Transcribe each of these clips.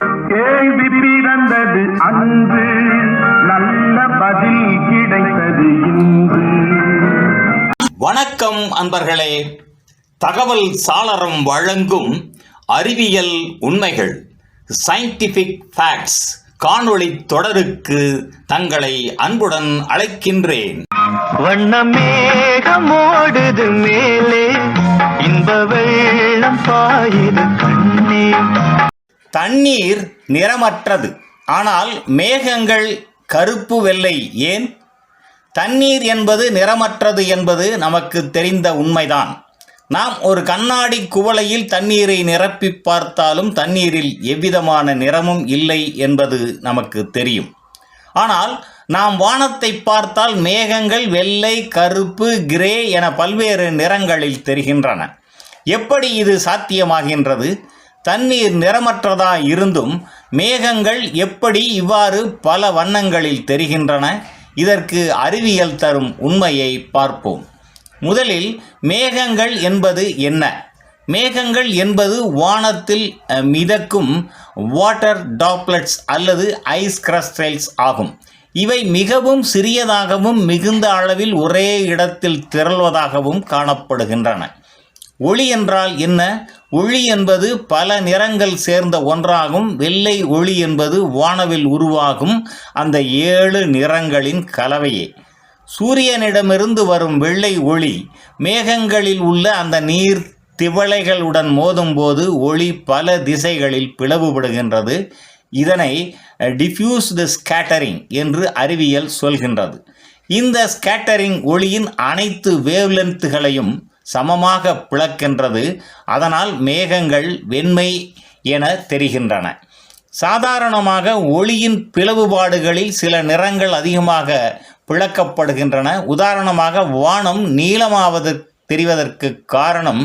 கேள்வி பிறந்தது அன்று நல்ல பதில் கிடைத்தது இன்று. வணக்கம் அன்பர்களே. தகவல் சாளரம் வழங்கும் அறிவியல் உண்மைகள் சயின்டிஃபிக் ஃபேக்ட்ஸ் காணொளி தொடருக்கு தங்களை அன்புடன் அழைக்கின்றேன். வண்ணமேகமோடுது மேலே இன்ப வெள்ளம் பாயுது கண்ணே. தண்ணீர் நிறமற்றது. ஆனால் மேகங்கள் கருப்பு வெள்ளை ஏன்? தண்ணீர் என்பது நிறமற்றது என்பது நமக்கு தெரிந்த உண்மைதான். நாம் ஒரு கண்ணாடி குவளையில் தண்ணீரை நிரப்பி பார்த்தாலும் தண்ணீரில் எவ்விதமான நிறமும் இல்லை என்பது நமக்கு தெரியும். ஆனால் நாம் வானத்தை பார்த்தால் மேகங்கள் வெள்ளை கருப்பு கிரே என பல்வேறு நிறங்களில் தெரிகின்றன. எப்படி இது சாத்தியமாகின்றது? தண்ணீர் நிறமற்றதா இருந்தும் மேகங்கள் எப்படி இவ்வாறு பல வண்ணங்களில் தெரிகின்றன இதற்கு அறிவியல் தரும் உண்மையை பார்ப்போம். முதலில் மேகங்கள் என்பது என்ன? மேகங்கள் என்பது வானத்தில் மிதக்கும் வாட்டர் டாப்லெட்ஸ் அல்லது ஐஸ் கிரஸ்டல்ஸ் ஆகும். இவை மிகவும் சிறியதாகவும் மிகுந்த அளவில் ஒரே இடத்தில் திரள்வதாகவும் காணப்படுகின்றன. ஒளி என்றால் என்ன? ஒளி என்பது பல நிறங்கள் சேர்ந்த ஒன்றாகும். வெள்ளை ஒளி என்பது வானவில் உருவாகும். அந்த ஏழு நிறங்களின் கலவையே. சூரியனிடமிருந்து வரும் வெள்ளை ஒளி மேகங்களில் உள்ள அந்த நீர் திவளைகளுடன் மோதும்போது ஒளி பல திசைகளில் பிளவுபடுகின்றது. இதனை டிஃப்யூஸ்டு ஸ்கேட்டரிங் என்று அறிவியல் சொல்கின்றது. இந்த ஸ்கேட்டரிங் ஒளியின் அனைத்து வேவ்லென்த்துகளையும் சமமாக பிளக்கின்றது. அதனால் மேகங்கள் வெண்மை என தெரிகின்றன. சாதாரணமாக ஒளியின் பிளவுபாடுகளில் சில நிறங்கள் அதிகமாக பிளக்கப்படுகின்றன. உதாரணமாக வானம் நீளமாவது தெரிவதற்கு காரணம்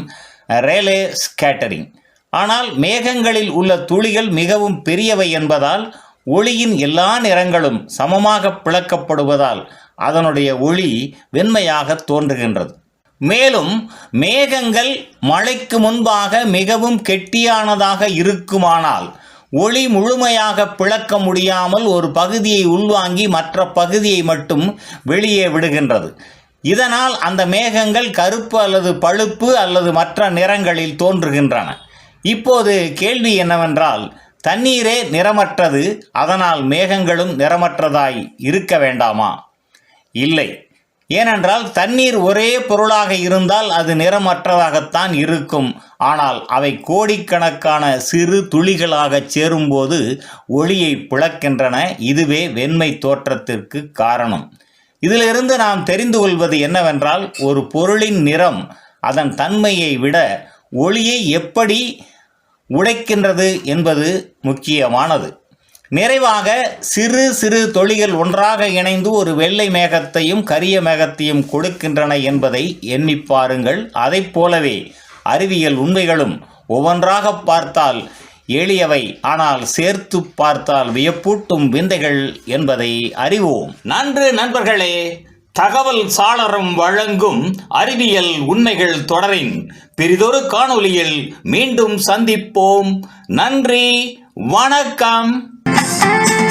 ரேலே ஸ்கேட்டரிங். ஆனால் மேகங்களில் உள்ள துளிகள் மிகவும் பெரியவை என்பதால் ஒளியின் எல்லா நிறங்களும் சமமாக பிளக்கப்படுவதால் அதனுடைய ஒளி வெண்மையாக தோன்றுகின்றது. மேலும் மேகங்கள் மழைக்கு முன்பாக மிகவும் கெட்டியானதாக இருக்குமானால் ஒளி முழுமையாக பிளக்க முடியாமல் ஒரு பகுதியை உள்வாங்கி மற்ற பகுதியை மட்டும் வெளியே விடுகின்றது. இதனால் அந்த மேகங்கள் கருப்பு அல்லது பழுப்பு அல்லது மற்ற நிறங்களில் தோன்றுகின்றன. இப்போது கேள்வி என்னவென்றால் தண்ணீரே நிறமற்றது அதனால் மேகங்களும் நிறமற்றதாய் இருக்க வேண்டாமா? இல்லை. ஏனென்றால் தண்ணீர் ஒரே பொருளாக இருந்தால் அது நிறமற்றதாகத்தான் இருக்கும். ஆனால் அவை கோடிக்கணக்கான சிறு துளிகளாக சேரும்போது ஒளியை பிளக்கின்றன. இதுவே வெண்மை தோற்றத்திற்கு காரணம். இதிலிருந்து நாம் தெரிந்து கொள்வது என்னவென்றால் ஒரு பொருளின் நிறம் அதன் தன்மையை விட ஒளியை எப்படி உடைக்கின்றது என்பது முக்கியமானது. நிறைவாக சிறு சிறு தொழிகள் ஒன்றாக இணைந்து ஒரு வெள்ளை மேகத்தையும் கரிய மேகத்தையும் கொடுக்கின்றன என்பதை எண்ணிப் பாருங்கள். அதைப் போலவே அறிவியல் உண்மைகளும் ஒவ்வொன்றாக பார்த்தால் எளியவை ஆனால் சேர்த்து பார்த்தால் வியப்பூட்டும் விந்தைகள் என்பதை அறிவோம். நன்று நண்பர்களே தகவல் சாளரம் வழங்கும் அறிவியல் உண்மைகள் தொடரின் பெரிதொரு காணொளியில் மீண்டும் சந்திப்போம். நன்றி வணக்கம். Yeah.